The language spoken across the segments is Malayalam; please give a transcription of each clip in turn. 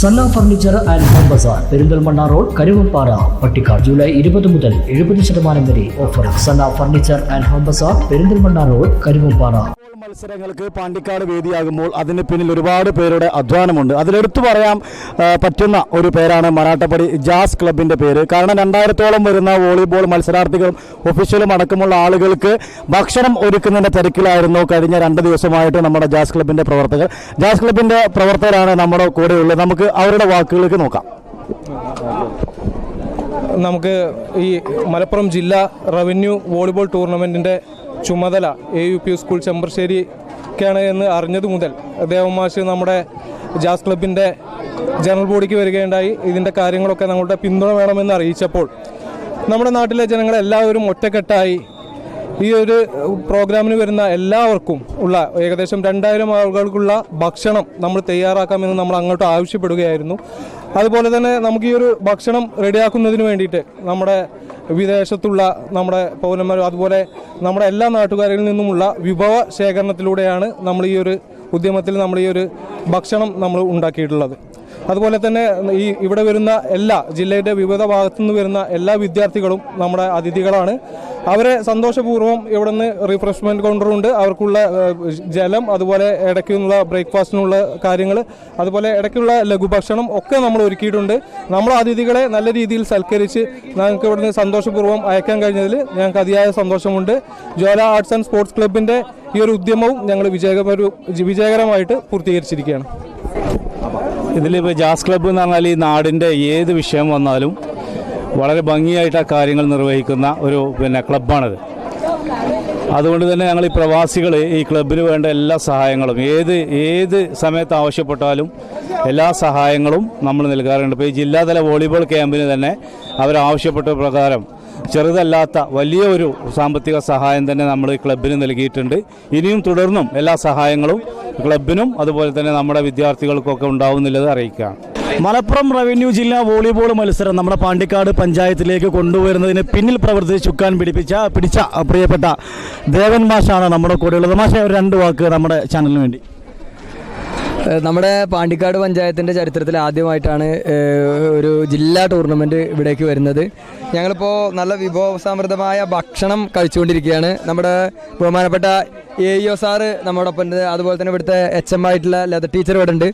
Sanna furniture and home bazaar Perinthalmanna road Karuvappara Pattikkad July ഇരുപത് മുതൽ എഴുപത് ശതമാനം വരെ offer. Sanna furniture and home bazaar Perinthalmanna road Karuvambara. Football മത്സരങ്ങൾക്ക് പാണ്ടിക്കാട് വേദിയാകുമ്പോൾ അതിന് പിന്നിൽ ഒരുപാട് പേരുടെ അധ്വാനമുണ്ട്. അതിലെടുത്തു പറയാൻ പറ്റുന്ന ഒരു പേരാണ് മറാട്ടപ്പടി ജാസ് ക്ലബിന്റെ പേര്. കാരണം രണ്ടായിരത്തോളം വരുന്ന വോളിബോൾ മത്സരാർത്ഥികളും ഒഫീഷ്യലും അടക്കമുള്ള ആളുകൾക്ക് ഭക്ഷണം ഒരുക്കുന്നതിന്റെ തിരക്കിലായിരുന്നു കഴിഞ്ഞ രണ്ട് ദിവസമായിട്ട് നമ്മുടെ ജാസ് ക്ലബിന്റെ പ്രവർത്തകർ. ജാസ് ക്ലബിന്റെ പ്രവർത്തകരാണ് നമ്മുടെ കൂടെയുള്ളത്. നമുക്ക് അവരുടെ വാക്കുകളിലേക്ക് നോക്കാം. നമുക്ക് ഈ മലപ്പുറം ജില്ലാ റവന്യൂ വോളിബോൾ ടൂർണമെന്റിന്റെ ചുമതല എ യു പി സ്കൂൾ ചെമ്പർശ്ശേരിക്കാണ് എന്ന് അറിഞ്ഞത് മുതൽ ദേവമാഷ് നമ്മുടെ ജാസ് ക്ലബിന്റെ ജനറൽ ബോഡിക്ക് വരികയുണ്ടായി. ഇതിന്റെ കാര്യങ്ങളൊക്കെ ഞങ്ങളുടെ പിന്തുണ വേണമെന്ന് അറിയിച്ചപ്പോൾ നമ്മുടെ നാട്ടിലെ ജനങ്ങളെല്ലാവരും ഒറ്റക്കെട്ടായി ഈ ഒരു പ്രോഗ്രാമിന് വരുന്ന എല്ലാവർക്കും ഉള്ള ഏകദേശം രണ്ടായിരം ആളുകൾക്കുള്ള ഭക്ഷണം നമ്മൾ തയ്യാറാക്കാമെന്ന് നമ്മൾ അങ്ങോട്ട് ആവശ്യപ്പെടുകയായിരുന്നു. അതുപോലെ തന്നെ നമുക്ക് ഈ ഒരു ഭക്ഷണം റെഡിയാക്കുന്നതിന് വേണ്ടിയിട്ട് നമ്മുടെ വിദേശത്തുള്ള നമ്മുടെ പൗരന്മാരും അതുപോലെ നമ്മുടെ എല്ലാ നാട്ടുകാരിൽ നിന്നുമുള്ള വിഭവ ശേഖരണത്തിലൂടെയാണ് നമ്മൾ ഈ ഒരു ഉദ്യമത്തിൽ നമ്മൾ ഈ ഒരു ഭക്ഷണം നമ്മൾ ഉണ്ടാക്കിയിട്ടുള്ളത്. അതുപോലെ തന്നെ ഈ ഇവിടെ വരുന്ന എല്ലാ ജില്ലയുടെ വിവിധ ഭാഗത്തു നിന്ന് വരുന്ന എല്ലാ വിദ്യാർത്ഥികളും നമ്മുടെ അതിഥികളാണ്. അവരെ സന്തോഷപൂർവം ഇവിടെ നിന്ന് റിഫ്രഷ്മെന്റ് കൗണ്ടറുണ്ട് അവർക്കുള്ള ജലം അതുപോലെ ഇടയ്ക്കുള്ള ബ്രേക്ക്ഫാസ്റ്റിനുള്ള കാര്യങ്ങൾ അതുപോലെ ഇടയ്ക്കുള്ള ലഘുഭക്ഷണം ഒക്കെ നമ്മൾ ഒരുക്കിയിട്ടുണ്ട്. നമ്മൾ അതിഥികളെ നല്ല രീതിയിൽ സൽക്കരിച്ച് ഞങ്ങൾക്ക് ഇവിടുന്ന് സന്തോഷപൂർവം അയക്കാൻ കഴിഞ്ഞതിൽ ഞങ്ങൾക്ക് അതിയായ സന്തോഷമുണ്ട്. ജ്വാല ആർട്സ് ആൻഡ് സ്പോർട്സ് ക്ലബിന്റെ ഈ ഒരു ഉദ്യമവും ഞങ്ങൾ വിജയകര വിജയകരമായിട്ട് പൂർത്തീകരിച്ചിരിക്കുകയാണ്. ഇതിലിപ്പോൾ ജാസ് ക്ലബ്ബ് എന്ന് പറഞ്ഞാൽ ഈ നാടിന്റെ ഏത് വിഷയം വന്നാലും വളരെ ഭംഗിയായിട്ട് ആ കാര്യങ്ങൾ നിർവഹിക്കുന്ന ഒരു പിന്നെ ക്ലബ്ബാണിത്. അതുകൊണ്ട് തന്നെ ഞങ്ങൾ ഈ പ്രവാസികൾ ഈ ക്ലബിന് വേണ്ട എല്ലാ സഹായങ്ങളും ഏത് ഏത് സമയത്ത് ആവശ്യപ്പെട്ടാലും എല്ലാ സഹായങ്ങളും നമ്മൾ നൽകാറുണ്ട്. ഇപ്പോൾ ഈ ജില്ലാതല വോളിബോൾ ക്യാമ്പിന് തന്നെ അവരാവശ്യപ്പെട്ട പ്രകാരം ചെറുതല്ലാത്ത വലിയ ഒരു സാമ്പത്തിക സഹായം തന്നെ നമ്മൾ ഈ ക്ലബിന് നൽകിയിട്ടുണ്ട്. ഇനിയും തുടർന്നും എല്ലാ സഹായങ്ങളും ക്ലബിനും അതുപോലെ തന്നെ നമ്മുടെ വിദ്യാർത്ഥികൾക്കൊക്കെ ഉണ്ടാവുന്നില്ലത് അറിയിക്കുകയാണ് മലപ്പുറം റവന്യൂ ജില്ലാ വോളിബോൾ മത്സരം നമ്മുടെ പാണ്ടിക്കാട് പഞ്ചായത്തിലേക്ക് കൊണ്ടുവരുന്നതിന് പിന്നിൽ പ്രവർത്തിച്ച് ചുക്കാൻ പിടിപ്പിച്ച പിടിച്ച പ്രിയപ്പെട്ട ദേവൻ മാഷാണ് നമ്മുടെ കൂടെയുള്ളത്. മാഷ ഒരു രണ്ട് വാക്ക് നമ്മുടെ ചാനലിന് വേണ്ടി. നമ്മുടെ പാണ്ടിക്കാട് പഞ്ചായത്തിന്റെ ചരിത്രത്തിൽ ആദ്യമായിട്ടാണ് ഒരു ജില്ലാ ടൂർണമെന്റ് ഇവിടേക്ക് വരുന്നത്. ഞങ്ങളിപ്പോൾ നല്ല വിഭവസമൃദ്ധമായ ഭക്ഷണം കഴിച്ചുകൊണ്ടിരിക്കുകയാണ്. നമ്മുടെ ബഹുമാനപ്പെട്ട എ ഇ ഒ സാറ് നമ്മോടൊപ്പം ഉണ്ട്. അതുപോലെ തന്നെ ഇവിടുത്തെ എച്ച് എം ആയിട്ടുള്ള ലത ടീച്ചർ ഇവിടെ ഉണ്ട്.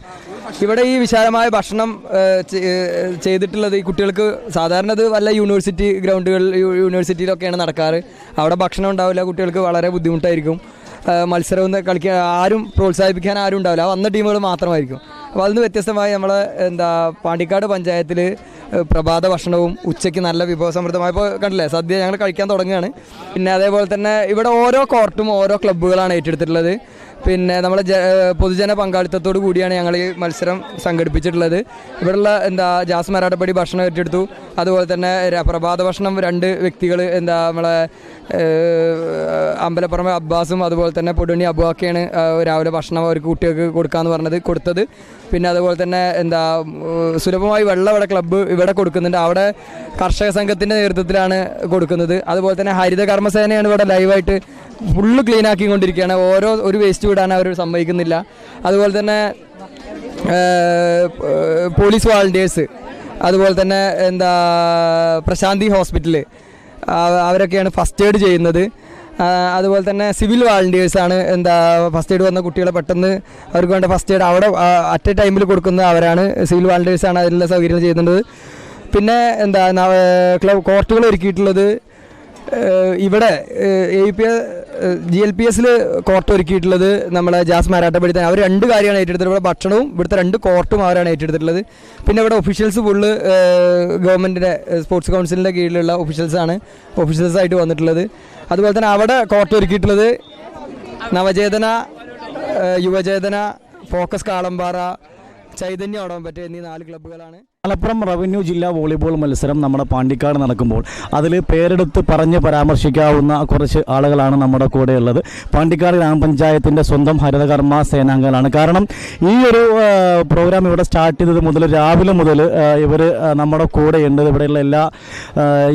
ഇവിടെ ഈ വിശാലമായ ഭക്ഷണം ചെയ്തിട്ടുള്ളത് ഈ കുട്ടികൾക്ക് സാധാരണ ഇത് വല്ല യൂണിവേഴ്സിറ്റി ഗ്രൗണ്ടുകളിൽ യൂണിവേഴ്സിറ്റിയിലൊക്കെയാണ് നടക്കാറ്. അവിടെ ഭക്ഷണം ഉണ്ടാവില്ല കുട്ടികൾക്ക് വളരെ ബുദ്ധിമുട്ടായിരിക്കും. മത്സരമൊന്നും കളിക്കാൻ ആരും പ്രോത്സാഹിപ്പിക്കാൻ ആരും ഉണ്ടാവില്ല. വന്ന ടീമുകൾ മാത്രമായിരിക്കും. അപ്പോൾ അതിന് വ്യത്യസ്തമായി നമ്മൾ എന്താ പാണ്ടിക്കാട് പഞ്ചായത്തിൽ പ്രഭാത ഭക്ഷണവും ഉച്ചയ്ക്ക് നല്ല വിഭവസമൃദ്ധമായ ഇപ്പോൾ കണ്ടില്ലേ സദ്യ ഞങ്ങൾ കഴിക്കാൻ തുടങ്ങുകയാണ്. പിന്നെ അതേപോലെ തന്നെ ഇവിടെ ഓരോ കോർട്ടും ഓരോ ക്ലബ്ബുകളാണ് ഏറ്റെടുത്തിട്ടുള്ളത്. പിന്നെ നമ്മളെ പൊതുജന പങ്കാളിത്തത്തോടു കൂടിയാണ് ഞങ്ങൾ ഈ മത്സരം സംഘടിപ്പിച്ചിട്ടുള്ളത്. ഇവിടെയുള്ള എന്താ ജാസ് മരാട്ടപ്പടി ഭക്ഷണം ഏറ്റെടുത്തു. അതുപോലെ തന്നെ പ്രഭാത ഭക്ഷണം രണ്ട് വ്യക്തികൾ എന്താ നമ്മളെ അമ്പലപ്പുറമെ അബ്ബാസും അതുപോലെ തന്നെ പൊടുണി അബുവാക്കയാണ് രാവിലെ ഭക്ഷണം അവർക്ക് കുട്ടികൾക്ക് കൊടുക്കാമെന്ന് പറഞ്ഞത് കൊടുത്തത്. പിന്നെ അതുപോലെ തന്നെ എന്താ സുലഭമായി വെള്ളം ഇവിടെ ക്ലബ്ബ് ഇവിടെ കൊടുക്കുന്നുണ്ട്. അവിടെ കർഷക സംഘത്തിന്റെ നേതൃത്വത്തിലാണ് കൊടുക്കുന്നത്. അതുപോലെ തന്നെ ഹരിത കർമ്മസേനയാണ് ഇവിടെ ലൈവായിട്ട് ഫുള്ള് ക്ലീൻ ആക്കിക്കൊണ്ടിരിക്കുകയാണ് ഓരോ ഒരു വേസ്റ്റ് വിടാൻ അവർ സമ്മതിക്കുന്നില്ല. അതുപോലെ തന്നെ പോലീസ് വാളണ്ടിയേഴ്സ് അതുപോലെ തന്നെ എന്താ പ്രശാന്തി ഹോസ്പിറ്റൽ അവരൊക്കെയാണ് ഫസ്റ്റ് എയ്ഡ് ചെയ്യുന്നത്. അതുപോലെ തന്നെ സിവിൽ വാളണ്ടിയേഴ്സാണ് എന്താ ഫസ്റ്റ് എയ്ഡ് വന്ന കുട്ടികളെ പെട്ടെന്ന് അവർക്ക് വേണ്ട ഫസ്റ്റ് എയ്ഡ് അവിടെ അറ്റ് എ ടൈമിൽ കൊടുക്കുന്ന അവരാണ്. സിവിൽ വാളണ്ടിയേഴ്സാണ് അതിനുള്ള സൗകര്യം ചെയ്യുന്നത്. പിന്നെ എന്താ ക്ലബ് കോർട്ടുകൾ ഒരുക്കിയിട്ടുള്ളത് ഇവിടെ A P G L P എസിൽ കോർട്ട് ഒരുക്കിയിട്ടുള്ളത് നമ്മുടെ ജാസ് മാരാട്ട തന്നെ അവർ രണ്ട് കാര്യമാണ് ഏറ്റെടുത്തിട്ടുള്ളത്. ഇവിടെ ഭക്ഷണവും ഇവിടുത്തെ രണ്ട് കോർട്ടും അവരാണ് ഏറ്റെടുത്തിട്ടുള്ളത്. പിന്നെ ഇവിടെ ഒഫീഷ്യൽസ് ഫുള്ള് ഗവൺമെന്റിന്റെ സ്പോർട്സ് കൗൺസിലിന്റെ കീഴിലുള്ള ഒഫീഷ്യൽസാണ് ഒഫീഷ്യൽസായിട്ട് വന്നിട്ടുള്ളത്. അതുപോലെ തന്നെ അവിടെ കോർട്ട് ഒരുക്കിയിട്ടുള്ളത് നവചേതന യുവചേതന ഫോക്കസ് കാളമ്പാറ ചൈതന്യ ഓടമ്പറ്റ എന്നീ നാല് ക്ലബ്ബുകളാണ്. മലപ്പുറം റവന്യൂ ജില്ലാ വോളിബോൾ മത്സരം നമ്മുടെ പാണ്ടിക്കാട് നടക്കുമ്പോൾ അതിൽ പേരെടുത്ത് പറഞ്ഞ് പരാമർശിക്കാവുന്ന കുറച്ച് ആളുകളാണ് നമ്മുടെ കൂടെയുള്ളത്. പാണ്ടിക്കാട് ഗ്രാമപഞ്ചായത്തിന്റെ സ്വന്തം ഹരിതകർമ്മ സേനാംഗങ്ങളാണ്. കാരണം ഈ ഒരു പ്രോഗ്രാം ഇവിടെ സ്റ്റാർട്ട് ചെയ്തത് മുതൽ രാവിലെ മുതൽ ഇവർ നമ്മുടെ കൂടെയുണ്ട്. ഇവിടെയുള്ള എല്ലാ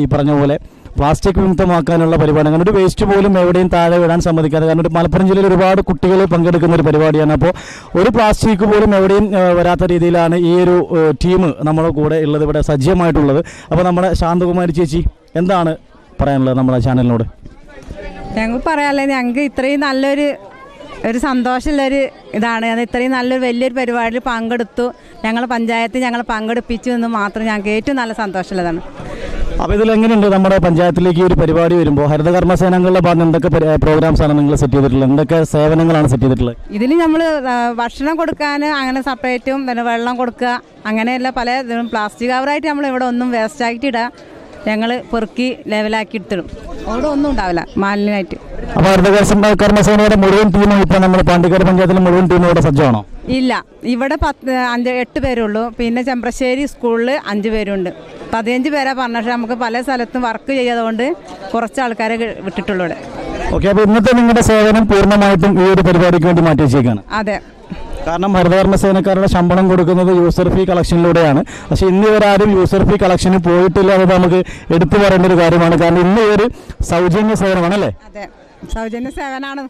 ഈ പറഞ്ഞ പോലെ പ്ലാസ്റ്റിക് വിമുക്തമാക്കാനുള്ള പരിപാടി. അങ്ങനെ ഒരു വേസ്റ്റ് പോലും എവിടെയും താഴെ വിടാൻ സമ്മതിക്കാതെ. കാരണം ഒരു മലപ്പുറം ജില്ലയിൽ ഒരുപാട് കുട്ടികൾ പങ്കെടുക്കുന്ന ഒരു പരിപാടിയാണ്. അപ്പോൾ ഒരു പ്ലാസ്റ്റിക് പോലും എവിടെയും വരാത്ത രീതിയിലാണ് ഈ ഒരു ടീം നമ്മുടെ കൂടെ ഉള്ളത്. ഇവിടെ സജീവമായിട്ടുള്ളത്. അപ്പോൾ നമ്മുടെ ശാന്തകുമാരി ചേച്ചി എന്താണ് പറയാനുള്ളത് നമ്മുടെ ചാനലിനോട്? ഞങ്ങൾ പറയാല്ലേ ഞങ്ങൾക്ക് ഇത്രയും നല്ലൊരു ഒരു സന്തോഷമുള്ളൊരു ഇതാണ്. അത് ഇത്രയും നല്ലൊരു വലിയൊരു പരിപാടിയിൽ പങ്കെടുത്തു. ഞങ്ങളെ പഞ്ചായത്ത് ഞങ്ങളെ പങ്കെടുപ്പിച്ചു എന്ന് മാത്രം ഞങ്ങൾക്ക് ഏറ്റവും നല്ല സന്തോഷമുള്ളതാണ്. അപ്പോൾ ഇതിൽ എങ്ങനെയുണ്ട് നമ്മുടെ പഞ്ചായത്തിലേക്ക് ഒരു പരിപാടി വരുമ്പോൾ ഹരിതകർമ്മ സേനകളുടെ ഭാഗത്ത് എന്തൊക്കെ പ്രോഗ്രാംസ് ആണ് നിങ്ങൾ സെറ്റ് ചെയ്തിട്ടുള്ളത്? എന്തൊക്കെ സേവനങ്ങളാണ് സെറ്റ് ചെയ്തിട്ടുള്ളത്? ഇതിൽ നമ്മൾ ഭക്ഷണം കൊടുക്കാൻ അങ്ങനെ സെപ്പറേറ്റും പിന്നെ വെള്ളം കൊടുക്കുക അങ്ങനെയല്ല പല പ്ലാസ്റ്റിക് കവറായിട്ട് നമ്മൾ ഇവിടെ ഒന്നും വേസ്റ്റ് ആയിട്ട് ഇടുക ഞങ്ങൾ പെറുക്കി ലെവലാക്കി എടുത്തിടും. അവിടെ ഒന്നും ഉണ്ടാവില്ല മാലിന്യമായിട്ട്. അപ്പോൾ കർമ്മസേനയുടെ മുഴുവൻ ടീമും ഇപ്പോൾ നമ്മുടെ പാണ്ടിക്കാട് പഞ്ചായത്തിലെ മുഴുവൻ ടീമും ഇവിടെ സജ്ജമാണോ? ഇല്ല ഇവിടെ പത്ത് അഞ്ച് എട്ട് പേരുള്ളൂ പിന്നെ ചെമ്പ്രശ്ശേരി സ്കൂളിൽ അഞ്ച് പേരുണ്ട്. പതിനഞ്ച് പേരാ പറഞ്ഞ പക്ഷേ നമുക്ക് പല സ്ഥലത്തും വർക്ക് ചെയ്യാതുകൊണ്ട് കുറച്ച് ആൾക്കാരെ വിട്ടിട്ടുള്ളൂ ഇവിടെ. ഓക്കെ അപ്പോൾ ഇന്നത്തെ നിങ്ങളുടെ സേവനം പൂർണമായിട്ടും ഈ ഒരു പരിപാടിക്ക് വേണ്ടി മാറ്റി വെച്ചേക്കാണ്. അതെ. കാരണം ഹരിതകർമ്മ സേനക്കാരുടെ ശമ്പളം കൊടുക്കുന്നത് യൂസർ ഫീ കളക്ഷനിലൂടെയാണ് പക്ഷെ ഇന്ന് ഇവരാരും യൂസർ ഫീ കളക്ഷന് പോയിട്ടില്ല എന്നത് നമുക്ക് എടുത്തു പറയേണ്ട ഒരു കാര്യമാണ്. കാരണം ഇന്ന് ഒരു സൗജന്യ സേവനമാണ് അല്ലേ സൗജന്യ സേവനമാണ്